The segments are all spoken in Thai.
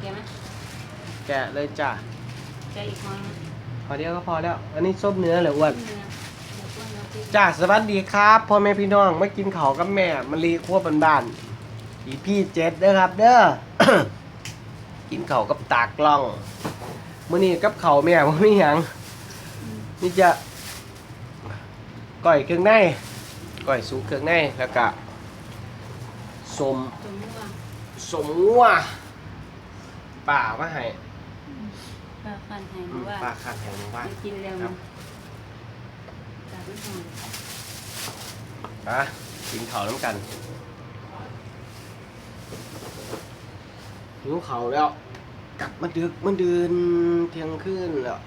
แกไหมแกะเลยจ้ะแกอีกคนไหมพอเดียวก็พอแล้ว อันนี้ส้มเนื้อเหรืออ้วนเนื้อเดี๋ยวอ้วนแล้วพี่จ้าสวัสดีครับพ่อแม่พี่น้องมากินข้าวกับแม่มะลีครัวบ้านๆอีพี่เจ็ดเด้อครับเด้อ กินข้าวกับตากล่องมื้อนี้กับข้าวแม่บ่มีหยังนี่จะก้อยเครื่องในก้อยสุกเครื่องในแล้วก็สมจมว่าสมงัว ป่ามาให้ปลาฟันแห้งอืมว่าปลาคันแห่งหมู่บ้านจะกินแล้วครัมับนจับไม่หอนอะกินข้าวน้ำกันหิวข้าวแล้ว กลับมาดึกมาเดินเที่ยงคืนแล้ว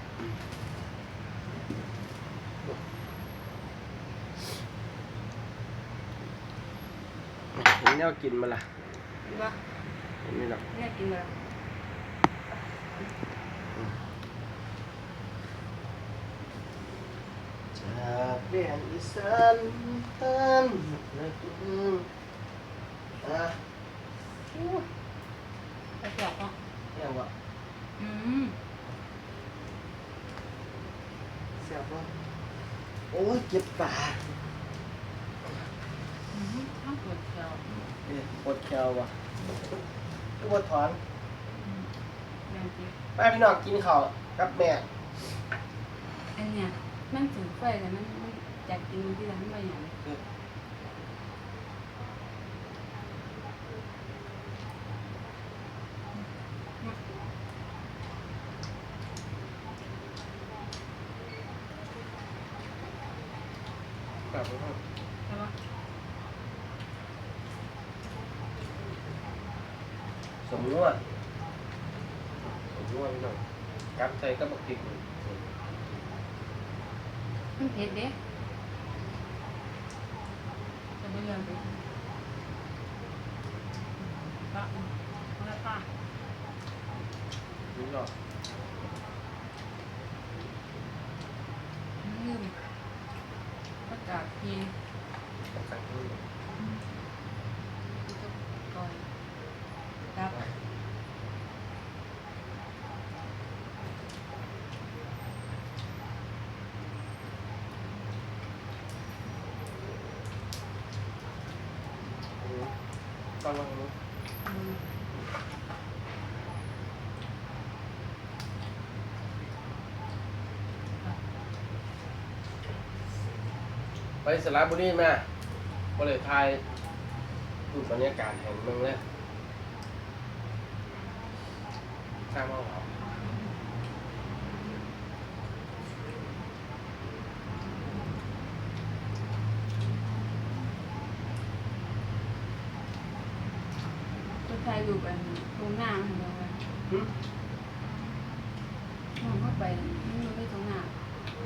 เห็นแนวกินมาละว่าเห็นไหมล่ะเนี่ยกินแล้ว จากเรียนอีสานตันนะอืมอะไปจับอะยังวะอืมเสียบวะโอ้ยเจ็บตาอืมข้าวปวดเขียวเอ๊ะปวดแขวว่ะปวดถอน อย่างที่ไปพี่น้องกินข้าวกับแม่อันเนี้ยมันถึงไฟแต่มันมันอยากกินที่ร้านมาอย่างกลับไปก่อนใช่ปะสมนัวสม นัวพี่น้องกับใส่กับบักพริกนี่มันเผ็ดเด้จะไม่ยอมไปปะเอาละปะนี่เนาะลืมประกาศทีกับใส่นี่ก็ก่อนครับ ตอนลงรถไปสระบุรีมาก็เลยทายดูบรรยากาศแห่งเมืองเลยข้ามเอาเขา ก็ใช้ดูไปตรงหน้าของเราอะหึมองเข้าไปมันไม่ตรงหน้า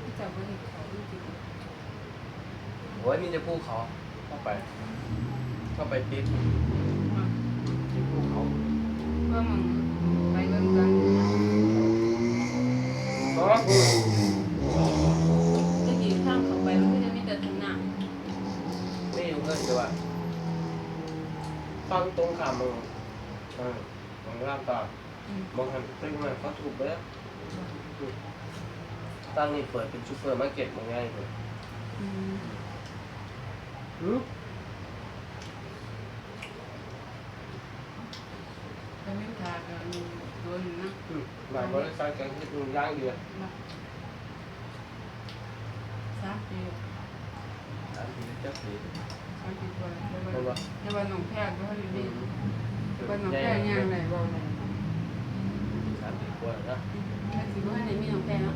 ที่จะไม่เห็นเขาจริงโอ้ยมีแต่ภูเขาเข้าไป เข้าไปติดๆที่ภูเขาเพื่อมึงไปเบิ่งกันอ๋อจะกี่ข้างเข้าไปมันก็จะมีแต่ตรงหน้านี่อยู่เพื่อนจะว่าฟังตรงขามมึง เออมองร่างตาอืมมองหันตึ้งมาเขาถูกไปแล้วตั้งนี่เปิดเป็นซูเปอร์มาร์เก็ตมองง่ายเลยอืมหืมก็ไม่ทากันโดนนะอืมหลายบริษัทกันที่ดูย่างเดียวมาสามปีสามปีเจ้าสีสามปีกว่าในเห็นวัปะนในวันหนองแพทย์ก็ให้ดี ในวันหนองแพทย์ย่างไหนบอกไหนสามปีกว่านะแค่สิบห้าในมีหนองแพทย์เนาะ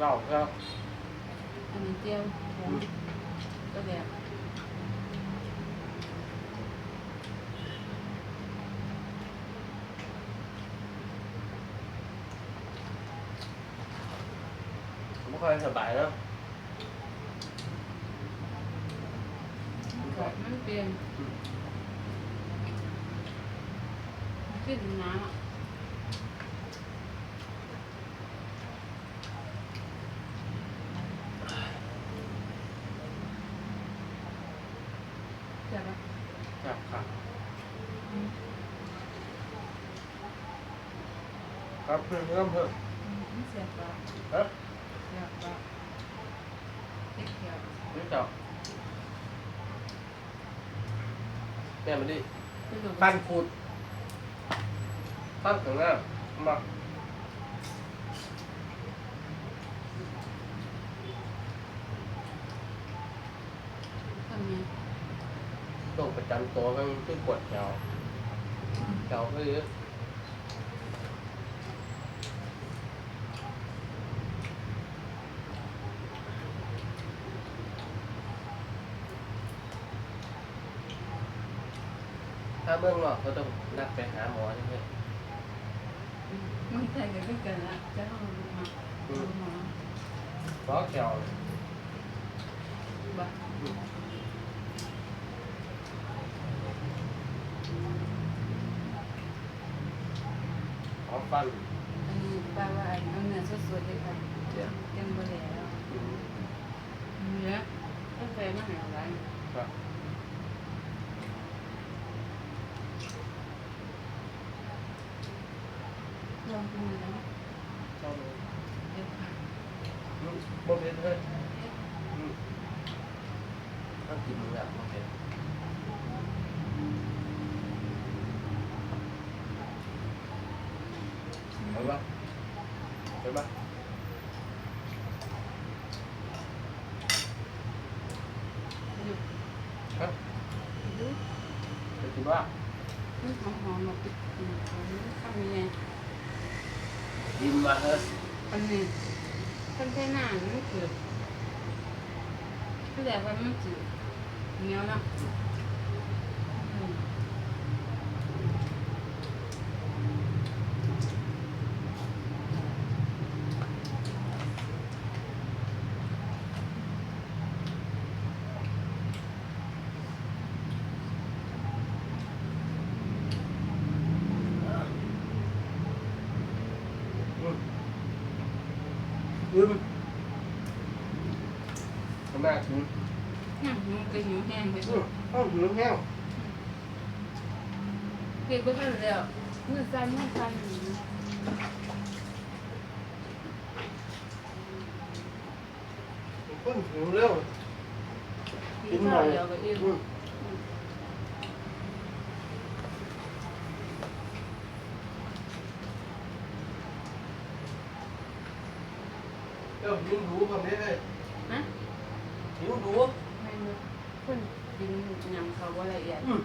เหล้าครับอันนี้เจียวหอมก็แบบผมไม่ค่อยสบายแล้วกรอบมันเปลี่ยนขึ้นน้ำอ่ะ เพิ่มเพิ่มเพิ่มเสียบปะครับเสียบปะเด็กเดียวรู้จักแม่มาดิปั้นขูดปั้นถึงหน้ามาทำไงโรคประจำตัวก็คือปวดแขวแขวก็เยอะ เบื้องนอกก็ต้องนัดไปหาหมอใช่ไหมมันใจกันขึ้นกันละจะเอาลงมาลงมาเพราะแขวบ้าเพราะฟันอันนี้ป้าว่าเอาเนื้อสดๆเลยค่ะเดี๋ยวยังบ่แล้วเนื้อตั้งแต่มาหาอะไรครับลองดูนะชอบเลยเดี๋ยวค่ะอืมบ่ เผ็ดเลยอืมต้องกินแบบบ่เผ็ดเห็นปะเห็นปะดูครับดูไดอืมอันนี้ทำยังไงกินมาเถอะอันนี้คนแค่หน้ามันเกิดคือแต่ว่ามันจืดเหนียวนะอืม อืมอืม ทำไมกินเนี่ยมันก็หิวแห้งไปอืมเอ้าหิวแห้งเก็บก็ทันแล้วมือสั่นมือสั่นอยู่นะเพิ่งหิวเร็วกินข้าวเดียวก็อิ่มอืมเดี๋ยวหิวดูคนนี้เลย นะ หิวดู ไม่รู้คนกิน ยำเขาว่าละเอียดอืม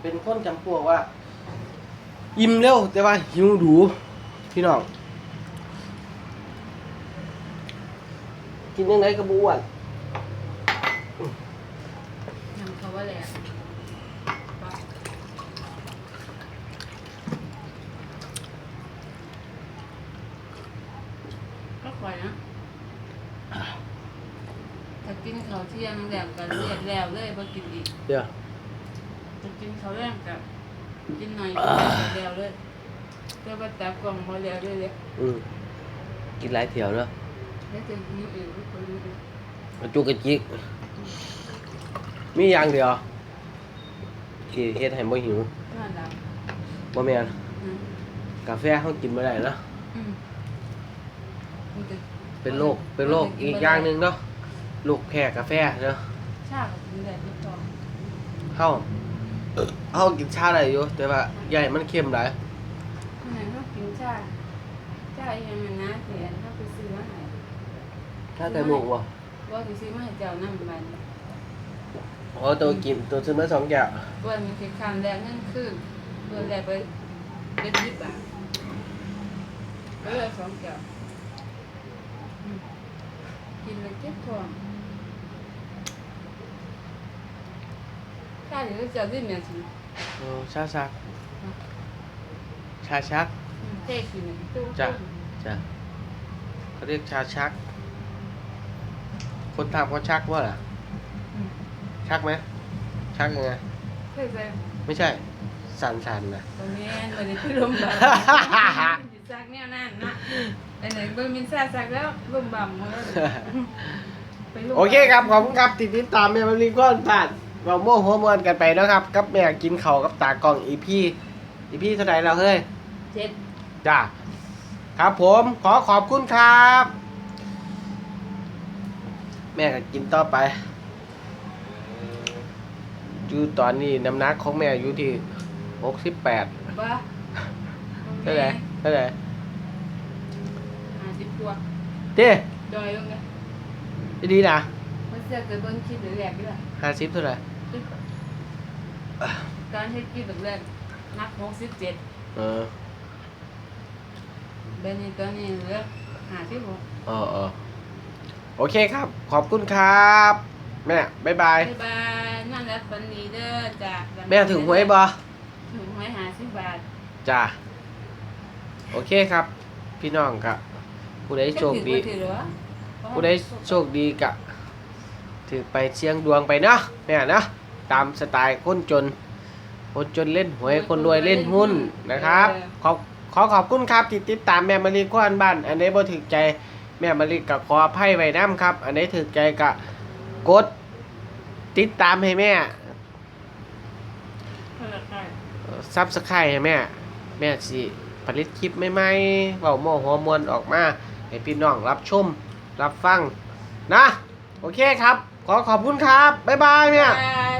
เป็นคนจำพวกว่า อิ่มเร็ว แต่ว่าหิวดู พี่น้อง กินยังไงก็บอ้วนยำเขาว่าละเอียดปะก็คอยนะถ้ากินข้าวเที่ยงแล้วก็เรียกแล้วเลยบ่ กินอีกเดี๋ยวจะกินข้าวแรงกับกินหน่อยก็แล้วเลยเพื่อว่าจับกล่องบ่แล้วเลยเลยอืมกินหลายเถียวเนาะแล้วจะหิวอีกทุกคนเลยกระจุกกระจิก มีอย่างเดียวที่เฮ็ดให้บ่หิวนั่นแหละบ่แม่นอืมกาแฟเฮากินบ่ได้เนาะอืมมันจะเป็นโรคเป็นโรคอีกอย่างหนึงเนาะโรคแพ้กาแฟเนาะชากับกินได้ทุกตอน เฮาเฮากินชาได้อยู่แต่ว่าใหญ่มันเค็มหลายคนไหนเขากินชาชาอย่างนั้นนะเสียเขาไปซื้อมาให้ถ้าไก่หมูบ่ว่าสิซื้อมาให้เจ้านั่งมันอ๋อตัวกินตัวซื้อมาสองแก้วว่ามันคือคำแรกนั่นคือเปิดแรกไปเป็นยิบบาทก็เลยสองแก้วอืมกินเลยเจ็บท้อง ชาเดี๋ยวจะดิ้นเนี่ยสิโอ้ชาชัก ชาชัก เท่กินเลยตู้จ้ะ จ้ะเขาเรียกชาชัก คนทำเขาชักว่าล่ะ ชักไหมชักยังไงเคยใส่ไม่ใช่ สันสันๆนะตรงนี้มันจะขึ้นลมบ่ำซักแนวนั่นนะไอ้ไหนเบิ่งมินซ่าซักแล้วลมบ่ำมดเลยไปลมบ่ำโอเคครับ ขอบคุณครับ ติดติดตามแม่มารีก้อนผ่าน เราโม่หัวมวนกันไปนะครับ กับแม่กินเขาวกับตากล่องอีพี่อีพี่เท่าไหร่เราเฮ้ย เจ็ด จ้าครับผมขอขอบคุณครับ แม่ก็กินต่อไปอยู่ตอนนี้น้ำหนักของแม่อยู่ที่หกสิบแปดบ้าเท่าไหร่เท่าไหร่ห้าสิบกว่าเด้ดอยลงไงจะดีนะมัน เสียเกิดเบิ่งคลิปแรกๆด้วยห้าสิบเท่าไหร่การเฮ็ดคลิปแรกนักหกสิบเจ็ดเออเบนนี้ตอนนี้เหลือห้าสิบหกเออเออโอเคครับ ขอบคุณครับ แม่บ๊ายบายบ๊ายบายนั่นแหละฝันดีเด้อจากแม่ถึงหวยบ่ถึงหวยห้าสิบบาทจ้าโอเคครับ พี่น้องครับผู้ใดโชคดีถือเหรอผู้ใดโชคดีกะ ถือไปเชียงดวงไปเนาะแม่เนาะตามสไตล์คนจน คนจนเล่นหวยคนรวยเล่นหุ้นนะครับขอขอขอบคุณครับที่ติดตามแม่มารีกวนบ้าน อันไหนบ่ถึกใจแม่มารีกะขออภัยไว้น้ำครับ อันไหนถึกใจกะกด ติดตามให้แม่ซับสไครต์ให้แม่ แม่สิผลิตคลิปใหม่ๆเบาโมหัวมวลออกมา ให้พี่น้องรับชม รับฟังนะ โอเคครับ ขอขอบคุณครับ บ๊ายบายแม่บาย